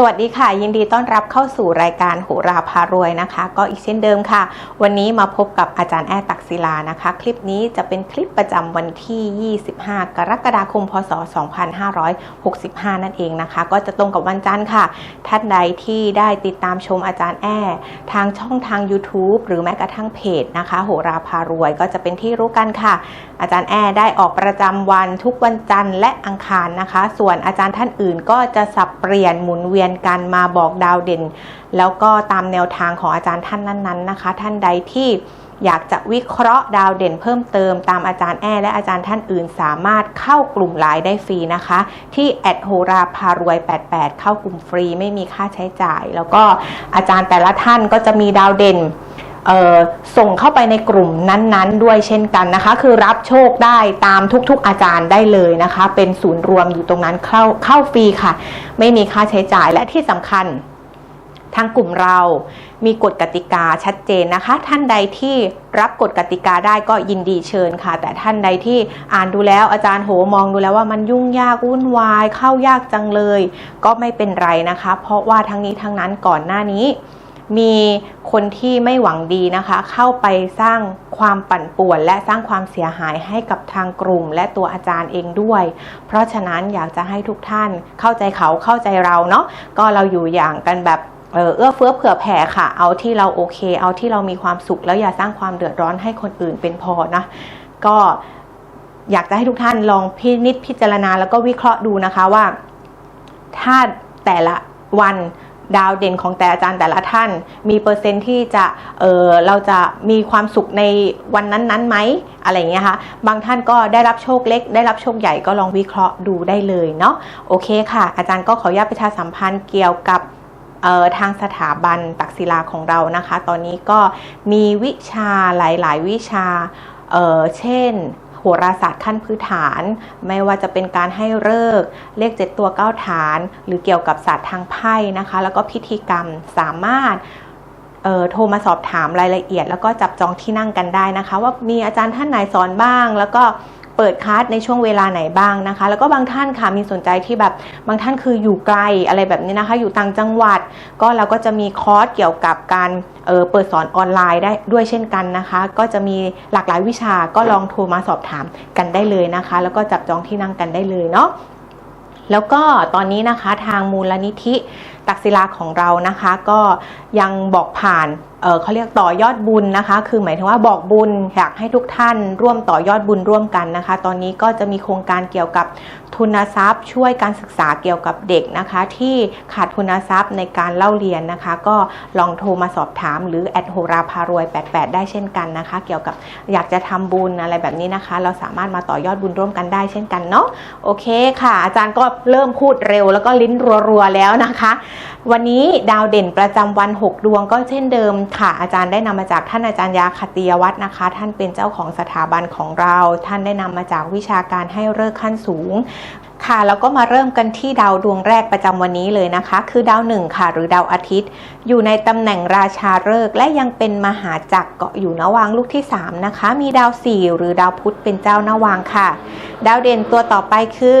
สวัสดีค่ะ ยินดีต้อนรับเข้าสู่รายการโหราพารวยนะคะ ก็อีกเช่นเดิมค่ะ วันนี้มาพบกับอาจารย์แอตักศิลานะคะ คลิปนี้จะเป็นคลิปประจำวันที่ 25 กรกฎาคมพศ 2565 นั่นเองนะคะ ก็จะตรงกับวันจันทร์ค่ะ ท่านใดที่ได้ติดตามชมอาจารย์แอทางช่องทาง YouTube หรือแม้กระทั่งเพจนะคะ โหราพารวยก็จะเป็นที่รู้กันค่ะ อาจารย์แอได้ออกประจำวันทุกวันจันทร์และอังคารนะคะ ส่วนอาจารย์ท่านอื่นก็จะสับเปลี่ยนหมุนเวียนกันมาบอกดาวเด่น แล้วก็ตามแนวทางของอาจารย์ท่านนั้นๆนะคะ ท่านใดที่อยากจะวิเคราะห์ดาวเด่นเพิ่มเติมตามอาจารย์แอและอาจารย์ท่านอื่น สามารถเข้ากลุ่มไลน์ได้ฟรีนะคะ ที่แอดโฮราพารวย 88 เข้ากลุ่มฟรีไม่มีค่าใช้จ่าย แล้วก็อาจารย์แต่ละท่านก็จะมีดาวเด่น ส่งเข้าไปในกลุ่มนั้นๆ ด้วยเช่นกันนะคะ คือรับโชคได้ตามทุกๆอาจารย์ได้เลยนะคะ เป็นศูนย์รวมอยู่ตรงนั้นเข้าเข้าฟรีค่ะ ไม่มีค่าใช้จ่ายและที่สำคัญทางกลุ่มเรามีกฎกติกาชัดเจนนะคะ ท่านใดที่รับกฎกติกาได้ก็ยินดีเชิญค่ะ แต่ท่านใดที่อ่านดูแล้วอาจารย์โหมองดูแล้วว่ามันยุ่งยากวุ่นวาย เข้ายากจังเลย ก็ไม่เป็นไรนะคะ เพราะว่าทั้งนี้ทั้งนั้นก่อนหน้านี้ มีคนที่ไม่หวังดีนะคะ เข้าไปสร้างความปั่นป่วน และสร้างความเสียหายให้กับทางกลุ่ม และตัวอาจารย์เองด้วย เพราะฉะนั้นอยากจะให้ทุกท่านเข้าใจเขาเข้าใจเราเนาะก็เราอยู่อย่างกันแบบเออเอื้อเฟื้อเผื่อแผ่ค่ะ เอาที่เราโอเค เอาที่เรามีความสุข แล้วอย่าสร้างความเดือดร้อนให้คนอื่นเป็นพอนะก็อยากจะให้ทุกท่านลองพินิจพิจารณาแล้วก็วิเคราะห์ดูนะคะว่า ถ้าแต่ละวัน ดาวเด่นของแต่อาจารย์แต่ละท่าน มีเปอร์เซ็นต์ที่จะเออเราจะมีความสุขในวันนั้นๆไหมอะไรเงี้ยค่ะบางท่านก็ได้รับโชคเล็ก ได้รับโชคใหญ่ก็ลองวิเคราะห์ดูได้เลยเนาะโอเคค่ะ อาจารย์ก็ขออนุญาตประชาสัมพันธ์เกี่ยวกับออทางสถาบันตักศิลาของเรานะคะ ตอนนี้ก็มีวิชาหลาย ๆ วิชาเออเช่น โหราศาสตร์ขั้นพื้นฐาน ไม่ว่าจะเป็นการให้เลิกเลขเจ็ดตัวเก้าฐาน หรือเกี่ยวกับศาสตร์ทางไพ่นะคะ แล้วก็พิธีกรรมสามารถเอ่อโทรมาสอบถามรายละเอียด แล้วก็จับจองที่นั่งกันได้นะคะ ว่ามีอาจารย์ท่านไหนสอนบ้างแล้วก็ เปิดคลาสในช่วงเวลาไหนบ้างนะคะ แล้วก็บางท่านค่ะมีสนใจที่แบบบางท่านคืออยู่ไกลอะไรแบบนี้นะคะ อยู่ต่างจังหวัด ก็เราก็จะมีคอร์สเกี่ยวกับการเเปิดสอนออนไลน์ได้ด้วยเช่นกันนะคะ ก็จะมีหลากหลายวิชาก็ลองโทรมาสอบถามกันได้เลยนะคะ แล้วก็จับจองที่นั่งกันได้เลยเนาะแล้วก็ตอนนี้นะคะทางมูลนิธิ ตักศิลาของเรานะคะก็ยังบอกผ่านเเขาเรียกต่อยอดบุญนะคะ คือหมายถึงว่าบอกบุญอยากให้ทุกท่านร่วมต่อยอดบุญร่วมกันนะคะ ตอนนี้ก็จะมีโครงการเกี่ยวกับทุนทรัพย์ ช่วยการศึกษาเกี่ยวกับเด็กนะคะ ที่ขาดทุนทรัพย์ในการเล่าเรียนนะคะ ก็ลองโทรมาสอบถาม หรือแอดโฮราพารวย 88 ได้เช่นกันนะคะ เกี่ยวกับอยากจะทำบุญอะไรแบบนี้นะคะ เราสามารถมาต่อยอดบุญร่วมกันได้เช่นกันเนาะโอเคค่ะ อาจารย์ก็เริ่มพูดเร็ว แล้วก็ลิ้นรัวๆแล้วนะคะวันนี้ดาวเด่นประจำวัน 6 ดวงก็เช่นเดิมค่ะ อาจารย์ได้นำมาจากท่านอาจารย์ยาคติยวัฒน์นะคะ ท่านเป็นเจ้าของสถาบันของเรา ท่านได้นำมาจากวิชาการให้เลิกขั้นสูงค่ะแล้วก็มาเริ่มกันที่ดาวดวงแรกประจำวันนี้เลยนะคะ คือดาวหนึ่งค่ะ หรือดาวอาทิตย์ อยู่ในตำแหน่งราชาฤกษ์และยังเป็นมหาจักรเกาะอยู่นวางลูกที่ 3 นะคะ มีดาวสี่หรือดาวพุธเป็นเจ้านวางค่ะ ดาวเด่นตัวต่อไปคือ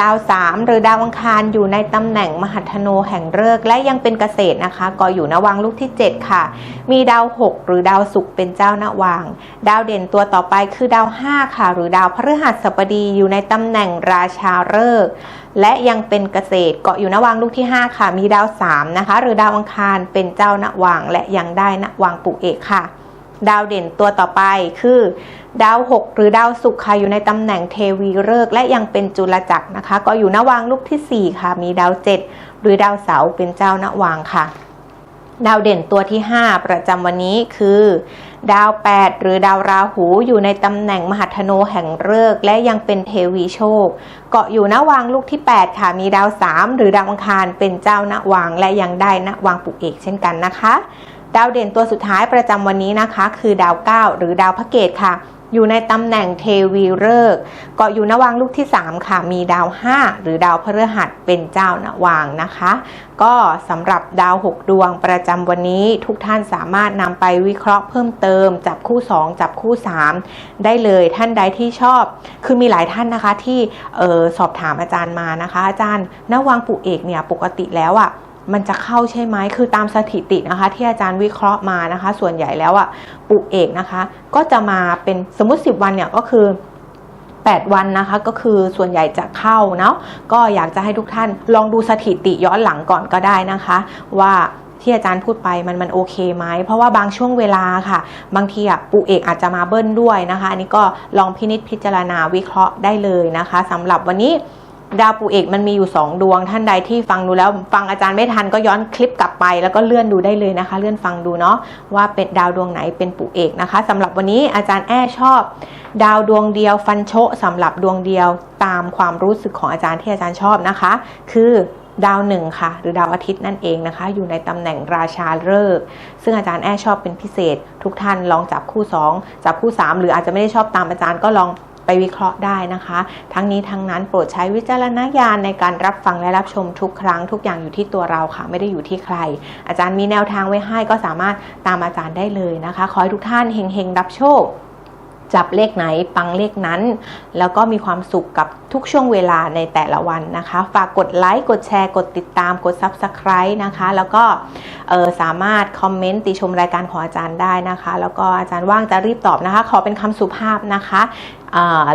ดาว3หรือดาวอังคารอยู่ในตำแหน่งมหัทโนแห่งฤกษ์และยังเป็นเกษตรนะคะ ก็อยู่นวังลูกที่ 7 ค่ะ มีดาว 6 หรือดาวศุกร์เป็นเจ้านวางดาวเด่นตัวต่อไปคือดาว 5 ค่ะ หรือดาวพฤหัสบดีอยู่ในตำแหน่งราชาฤกษ์และยังเป็นเกษตรเกาะอยู่นวังลูกที่ 5 ค่ะ มีดาว3นะคะหรือดาวอังคารเป็นเจ้านวางและยังได้นวางปุเอกค่ะ ดาวเด่นตัวต่อไปคือ ดาว 6 หรือดาวศุกร์ค่ะอยู่ในตำแหน่งเทวีฤกษ์และยังเป็นจุลจักรนะคะ ก็อยู่นวางลูกทีสี่ 4 ค่ะ มีดาว 7 หรือดาวเสาเป็นเจ้านวางค่ะ ดาวเด่นตัวที่ 5 ประจำวันนี้คือ ดาว 8 หรือดาวราหูอยู่ในตำแหน่งมหัทโนแห่งฤกษ์และยังเป็นเทวีโชค เกาะอยู่นวางลูกที่ 8 ค่ะ มีดาว 3 หรือดาวอังคารเป็นเจ้านวางและยังได้นวางปุกเอกเช่นกันนะคะ ดาวเด่นตัวสุดท้ายประจำวันนี้นะคะ คือดาว9หรือดาวพระเกตค่ะ อยู่ในตำแหน่งเทวีฤกษ์เกาะอยู่นวางลูกที่ 3 ค่ะ มีดาว 5 หรือดาวพฤหัสเป็นเจ้านวางนะคะ ก็สำหรับดาว 6 ดวงประจำวันนี้ทุกท่านสามารถนำไปวิเคราะห์เพิ่มเติม จับคู่ 2 จับคู่ 3 ได้เลยท่านใดที่ชอบ คือมีหลายท่านนะคะที่ออสอบถามอาจารย์มานะคะ อาจารย์นวางปุเอกเนี่ยปกติแล้วอะ่ะ มันจะเข้าใช่ไหมคือตามสถิตินะคะ ที่อาจารย์วิเคราะห์มานะคะ ส่วนใหญ่แล้วอะ่ะปุเอกนะคะ ก็จะมาเป็นสมมติ 10 วันเนี่ยก็คือ 8 วันนะคะ ก็คือส่วนใหญ่จะเข้าเนาะก็อยากจะให้ทุกท่านลองดูสถิติย้อนหลังก่อนก็ได้นะคะ ว่าที่อาจารย์พูดไปมันมันโอเคไหม เพราะว่าบางช่วงเวลาค่ะ บางทีอะปูเอกอาจจะมาเบิ้ลด้วยนะคะ อันนี้ก็ลองพินิจพิจารณาวิเคราะห์ได้เลยนะคะสำหรับวันนี้ ดาวปู่เอกมันมีอยู่ 2 ดวง ท่านใดที่ฟังดูแล้ว ฟังอาจารย์ไม่ทันก็ย้อนคลิปกลับไป แล้วก็เลื่อนดูได้เลยนะคะ เลื่อนฟังดูเนาะว่าเป็นดาวดวงไหนเป็นปู่เอกนะคะสำหรับวันนี้อาจารย์แอ้ชอบ ดาวดวงเดียวฟันโชะสำหรับดวงเดียวตามความรู้สึกของอาจารย์ที่อาจารย์ชอบนะคะ คือดาวหนึ่งค่ะ หรือดาวอาทิตย์นั่นเองนะคะ อยู่ในตำแหน่งราชาฤกษ์ซึ่งอาจารย์แอ้ชอบเป็นพิเศษ ทุกท่านลองจับคู่ 2 จับคู่ 3 หรืออาจจะไม่ได้ชอบตามอาจารย์ก็ลอง ไปวิเคราะห์ได้นะคะ ทั้งนี้ทั้งนั้นโปรดใช้วิจารณญาณในการรับฟังและรับชมทุกครั้งทุกอย่างอยู่ที่ตัวเราค่ะ ไม่ได้อยู่ที่ใคร อาจารย์มีแนวทางไว้ให้ก็สามารถตามอาจารย์ได้เลยนะคะ ขอให้ทุกท่านเฮงๆรับโชค จับเลขไหนปังเลขนั้น แล้วก็มีความสุขกับทุกช่วงเวลาในแต่ละวันนะคะ ฝากกดไลค์ กดแชร์ กดติดตาม กด Subscribe นะคะ แล้วก็สามารถคอมเมนต์ติชมรายการของอาจารย์ได้นะคะ แล้วก็อาจารย์ว่างจะรีบตอบนะคะ ขอเป็นคำสุภาพนะคะ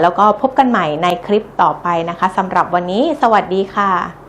แล้วก็พบกันใหม่ในคลิปต่อไปนะคะสำหรับวันนี้ สวัสดีค่ะ